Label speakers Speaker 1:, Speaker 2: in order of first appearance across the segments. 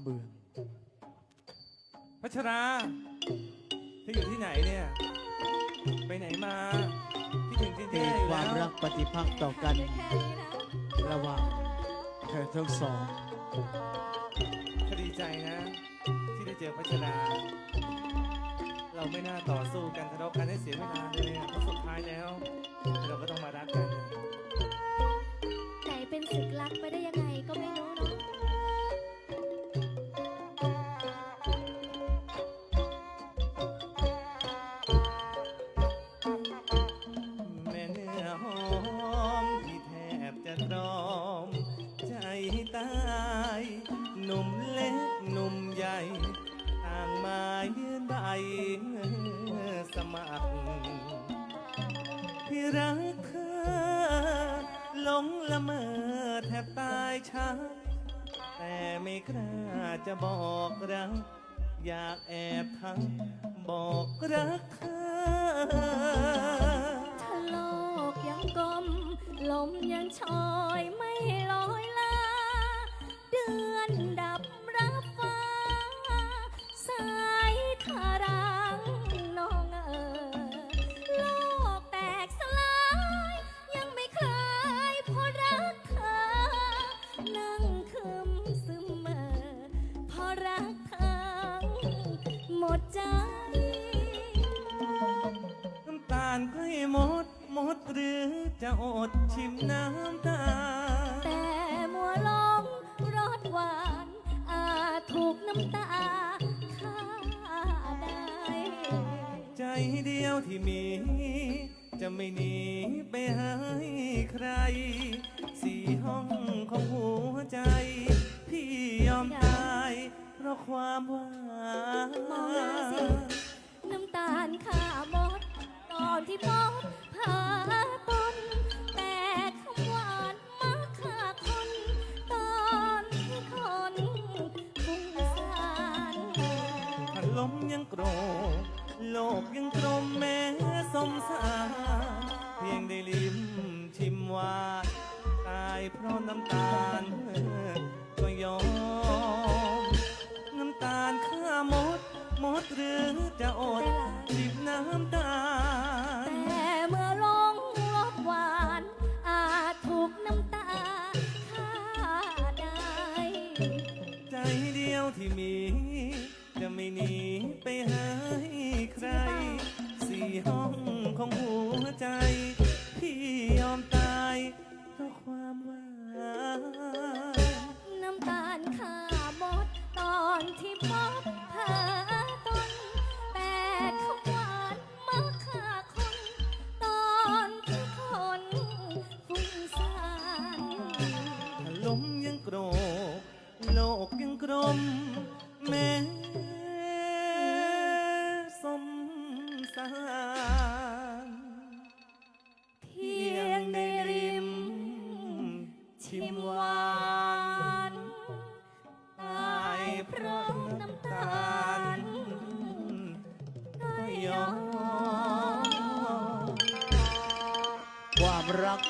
Speaker 1: เมือง
Speaker 2: พัชราเธออยู่ที่ไหนเนี่ย ไปไหนมาคิดถึงจริง
Speaker 1: มี
Speaker 2: ๆอยู่
Speaker 1: ความ
Speaker 2: แล้ว
Speaker 1: รักปฏิพักษ์ต่อกัน
Speaker 3: ได้แค่นี้นะ
Speaker 1: ระหว่างเธอทั้งสอง
Speaker 2: ก็ดีใจนะ ที่ได้เจอพัชรา เราไม่น่าต่อสู้กันทะเลาะกันให้เสียเวลาเลยอะเพราะสุดท้ายแล้ว เราก็ต้องมารักกันอะ
Speaker 3: มั
Speaker 2: ครที่รักเธอหลงละเมอแทบตายช้าแต่ไม่กล้าจะบอกรัก อยากแอบทักบอกรักเธอ
Speaker 3: จะ
Speaker 2: อดชิมน้ำตา
Speaker 3: แต่มัวลงรสหวานอาจถูกน้ำตาฆ่าได้
Speaker 2: ใจเดียวที่มี จะไม่หนีไปให้ใคร สี่ห้องของหัวใจ พี่ยอมตาย เพราะความหวา
Speaker 3: ที่มี
Speaker 2: จะ
Speaker 3: ไม่
Speaker 2: หนีไปให้ใคร สี่ห้องของหัวใจ พี่ยอมตายเพราะความหวาน
Speaker 3: น้ำตาลขาหมดตอนที่มดา
Speaker 2: ร
Speaker 3: เพียงได้ริม ชิมหวานตายเพราะน้ำตาลก็ยอม
Speaker 1: ความรัก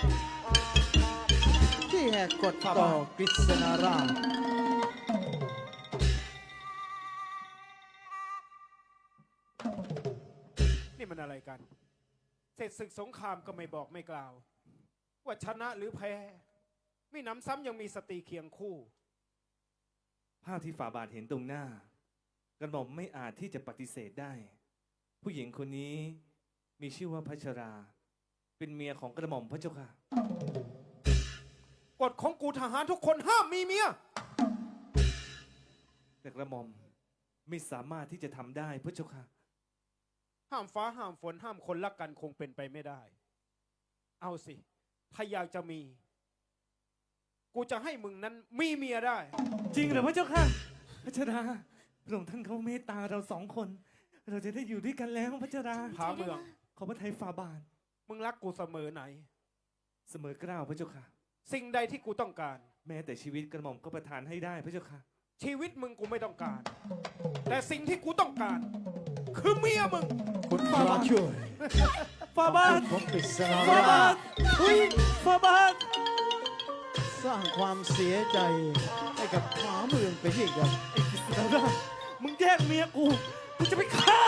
Speaker 1: ที่แหกกฎต่อกฤษณาราช
Speaker 4: มันอะไรกัน เสร็จศึกสงครามก็ไม่บอกไม่กล่าว ว่าชนะหรือแพ้ไม่น้ำซ้ำยังมีสตรีเคียงคู่
Speaker 2: ภาพที่ฝ่าบาทเห็นตรงหน้ากระหม่อมไม่อาจที่จะปฏิเสธได้ ผู้หญิงคนนี้มีชื่อว่าพัชรา เป็นเมียของกระหม่อมพระเจ้าค่ะ
Speaker 4: กฎของกูทหารทุกคนห้ามมีเมีย
Speaker 2: แต่กระหม่อมไม่สามารถที่จะทำได้พระเจ้าค่ะ
Speaker 4: ห้ามฟ้าห้ามฝนห้ามคนรักกันคงเป็นไปไม่ได้ เอาสิ ถ้าอยากจะมี กูจะให้มึงนั้นมีเมียได้
Speaker 2: จริงเหรอพระเจ้าค่ะพัชราพระองค์ท่านเขาเมตตาเราสองคน เราจะได้อยู่ด้วยกันแล้วพัชรา
Speaker 4: พาเมือง
Speaker 2: ขอพระไทยฝ่าบาท
Speaker 4: มึงรักกูเสมอไหน
Speaker 2: เสมอเกล้าวพระเจ้าค่ะ
Speaker 4: สิ่งใดที่กูต้องการ
Speaker 2: แม้แต่ชีวิตกระหม่อมก็ประทานให้ได้พระเจ้าค่ะ
Speaker 4: ชีวิตมึงกูไม่ต้องการ แต่สิ่งที่กูต้องการ คือเมียมึง
Speaker 1: คุณพระช่วย
Speaker 2: ฝ่าบาท
Speaker 1: ของกฤษณา
Speaker 2: ฝ่า
Speaker 1: รา
Speaker 2: บา
Speaker 1: ช
Speaker 2: ทอุ้ยฝ่าบาท
Speaker 1: สร้างความเสียใจให้กับผาเมืองเป็นยิ่งกัน
Speaker 2: ไอ้กิษดารามึงแย่งเมียกูกูจะไปฆ่า